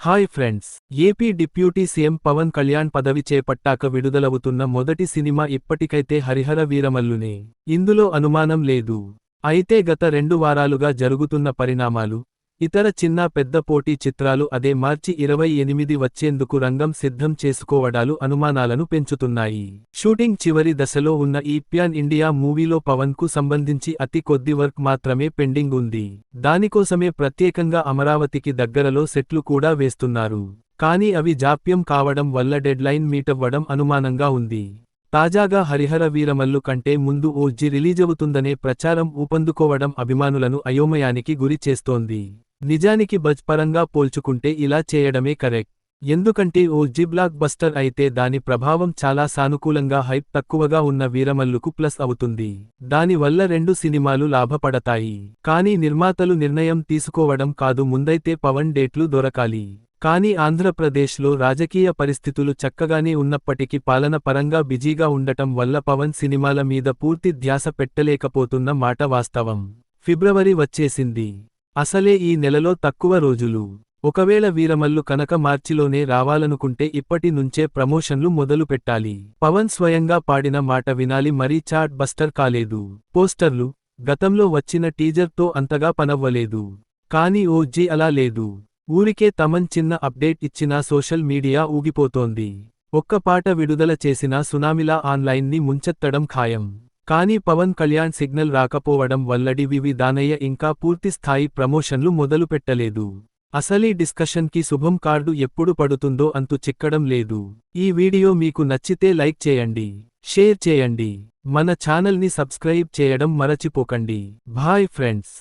Hi friends AP deputy CM Pawan Kalyan పదవి చేపట్టాక విడుదలవుతున్న మొదటి సినిమా ఇప్పటికైతే హరిహర వీరమల్లునే. ఇందులో అనుమానం లేదు. అయితే గత రెండు వారాలుగా జరుగుతున్న పరిణామాలు ఇతర చిన్న పెద్ద పోటీ చిత్రాలు అదే మార్చి ఇరవై ఎనిమిది వచ్చేందుకు రంగం సిద్ధం చేసుకోవడాలు అనుమానాలను పెంచుతున్నాయి. షూటింగ్ చివరి దశలో ఉన్న ఈ ప్యాన్ ఇండియా మూవీలో పవన్కు సంబంధించి అతి కొద్ది వర్క్ మాత్రమే పెండింగ్ ఉంది. దానికోసమే ప్రత్యేకంగా అమరావతికి దగ్గరలో సెట్లు కూడా వేస్తున్నారు. కానీ అవి జాప్యం కావడం వల్ల డెడ్ లైన్ మీటవ్వడం అనుమానంగా ఉంది. తాజాగా హరిహర వీరమల్లు కంటే ముందు ఓజీ రిలీజవుతుందనే ప్రచారం ఊపందుకోవడం అభిమానులను అయోమయానికి గురి చేస్తోంది. నిజానికి బజ్ పరంగా పోల్చుకుంటే ఇలా చేయడమే కరెక్ట్. ఎందుకంటే ఓ జిబ్లాక్ బస్టర్ అయితే దాని ప్రభావం చాలా సానుకూలంగా హైప్ తక్కువగా ఉన్న వీరమల్లుకు ప్లస్ అవుతుంది. దానివల్ల రెండు సినిమాలు లాభపడతాయి. కానీ నిర్మాతలు నిర్ణయం తీసుకోవడం కాదు ముందైతే పవన్ డేట్లు దొరకాలి. కానీ ఆంధ్రప్రదేశ్లో రాజకీయ పరిస్థితులు చక్కగానే ఉన్నప్పటికీ పాలన పరంగా బిజీగా ఉండటం వల్ల పవన్ సినిమాల మీద పూర్తి ధ్యాస పెట్టలేకపోతున్న మాట వాస్తవం. ఫిబ్రవరి వచ్చేసింది. అసలే ఈ నెలలో తక్కువ రోజులు. ఒకవేళ వీరమల్లు కనక మార్చిలోనే రావాలనుకుంటే ఇప్పటి నుంచే ప్రమోషన్లు మొదలు పెట్టాలి. పవన్ స్వయంగా పాడిన మాట వినాలి మరీ చాట్ బస్టర్ కాలేదు. పోస్టర్లు గతంలో వచ్చిన టీజర్తో అంతగా పనవ్వలేదు. కానీ ఓ జీ అలా లేదు. ఊరికే తమన్ చిన్న అప్డేట్ ఇచ్చినా సోషల్ మీడియా ఊగిపోతోంది. ఒక్క పాట విడుదల చేసినా సునామిలా ఆన్లైన్ని ముంచెత్తడం ఖాయం. కానీ పవన్ కళ్యాణ్ సిగ్నల్ రాకపోవడం వల్లడి వివి దానయ్య ఇంకా పూర్తిస్థాయి ప్రమోషన్లు మొదలుపెట్టలేదు. అసలీ డిస్కషన్కి శుభం కార్డు ఎప్పుడు పడుతుందో అంతు చిక్కడం లేదు. ఈ వీడియో మీకు నచ్చితే లైక్ చేయండి షేర్ చేయండి మన ఛానల్ని సబ్స్క్రైబ్ చేయడం మరచిపోకండి. Bye friends.